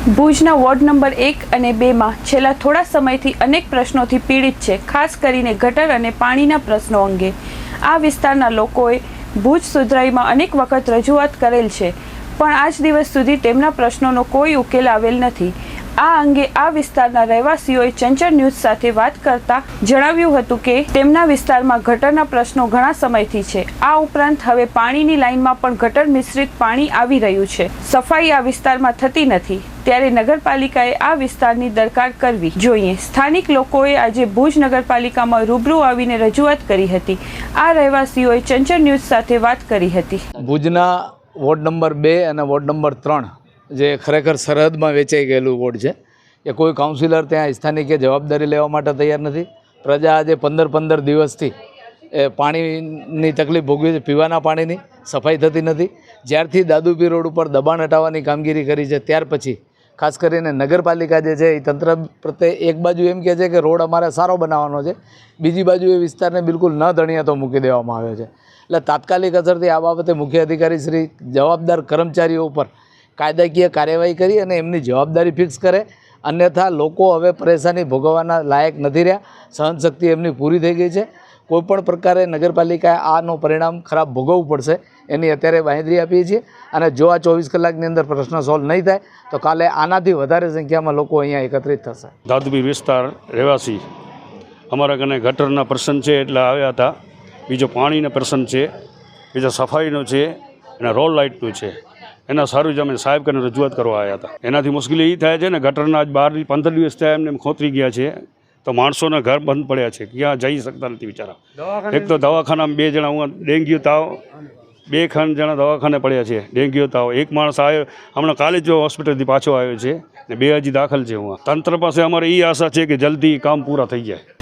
ભુજના ward number એક અને બેમાં છેલ્લા થોડા સમયથી અનેક પ્રશ્નોથી પીડિત છે, ખાસ કરીને ગટર અને પાણીના પ્રશ્નો અંગે. આ વિસ્તારના લોકોએ ભુજ સુધરાઈમાં અનેક વખત રજૂઆત કરેલ છે, પણ આજ દિવસ સુધી તેમના પ્રશ્નોનો કોઈ ઉકેલ આવેલ નથી. આ અંગે આ વિસ્તારના રહેવાસીઓએ ચંચળ ન્યૂઝ સાથે વાત કરતા જણાવ્યું હતું કે તેમના વિસ્તારમાં ગટરના પ્રશ્નો ઘણા સમયથી છે. આ ઉપરાંત હવે પાણીની લાઇનમાં પણ ગટર મિશ્રિત પાણી આવી રહ્યું છે. સફાઈ આ વિસ્તારમાં થતી નથી. ત્યારે નગરપાલિકાએ આ વિસ્તારની દરકાર કરવી જોઈએ. સ્થાનિક લોકોએ આજે ભુજ નગરપાલિકામાં રૂબરૂ આવીને રજૂઆત કરી હતી. આ રહેવાસીઓએ ચંચળ ન્યૂઝ સાથે વાત કરી હતી. ભુજના વોર્ડ નંબર બે અને વોર્ડ નંબર ત્રણ જે ખરેખર સરહદમાં વેચાઈ ગયેલું વોર્ડ છે, એ કોઈ કાઉન્સિલર ત્યાં સ્થાનિકે જવાબદારી લેવા માટે તૈયાર નથી. પ્રજા આજે પંદર પંદર દિવસથી એ પાણીની તકલીફ ભોગવી છે, પીવાના પાણીની સફાઈ થતી નથી. જ્યારથી દાદુપી રોડ ઉપર દબાણ હટાવવાની કામગીરી કરી છે, ત્યાર પછી ખાસ કરીને નગરપાલિકા જે છે, એ તંત્ર પ્રત્યે એક બાજુ એમ કહે છે કે રોડ અમારે સારો બનાવવાનો છે, બીજી બાજુ એ વિસ્તારને બિલકુલ ન ધણિયાતો મૂકી દેવામાં આવ્યો છે. એટલે તાત્કાલિક અસરથી આ બાબતે મુખ્ય અધિકારી શ્રી જવાબદાર કર્મચારીઓ ઉપર કાયદાકીય કાર્યવાહી કરી અને એમની જવાબદારી ફિક્સ કરે. અન્યથા લોકો હવે પરેશાની ભોગવવાના લાયક નથી રહ્યા. સહનશક્તિ એમની પૂરી થઈ ગઈ છે. કોઈપણ પ્રકારે નગરપાલિકાએ આનું પરિણામ ખરાબ ભોગવવું પડશે એની અત્યારે બાંહેધરી આપીએ છીએ. અને જો આ ચોવીસ કલાકની અંદર પ્રશ્ન સોલ્વ નહીં થાય, તો કાલે આનાથી વધારે સંખ્યામાં લોકો અહીંયા એકત્રિત થશે. દાદબી વિસ્તાર રહેવાસી. અમારા કને ગટરના પ્રશ્ન છે એટલે આવ્યા હતા. બીજો પાણીનો પ્રશ્ન છે, બીજો સફાઈનો છે અને રોડ લાઇટનું છે. એના સારું જ અમે સાહેબ કને રજૂઆત કરવા આવ્યા હતા. એનાથી મુશ્કેલી એ થાય છે ને ગટરના આજ બાર પંદર દિવસ થયા એમને એમ ખોતરી ગયા છે. તો માણસોના ઘર બંધ પડ્યા છે. ક્યાં જઈ શકતા નથી બિચારા. એક તો દવાખાનામાં બે જણા હું ડેન્ગ્યુ તાવ બે ખાન જણા દવાખાને પડ્યા છે. ડેન્ગ્યુ તાવ. એક માણસ આવ્યો હમણાં કાલે જ હોસ્પિટલથી પાછો આવ્યો છે ને બે હજી દાખલ છે હું તંત્ર પાસે અમારે એ આશા છે કે જલ્દી કામ પૂરા થઈ જાય.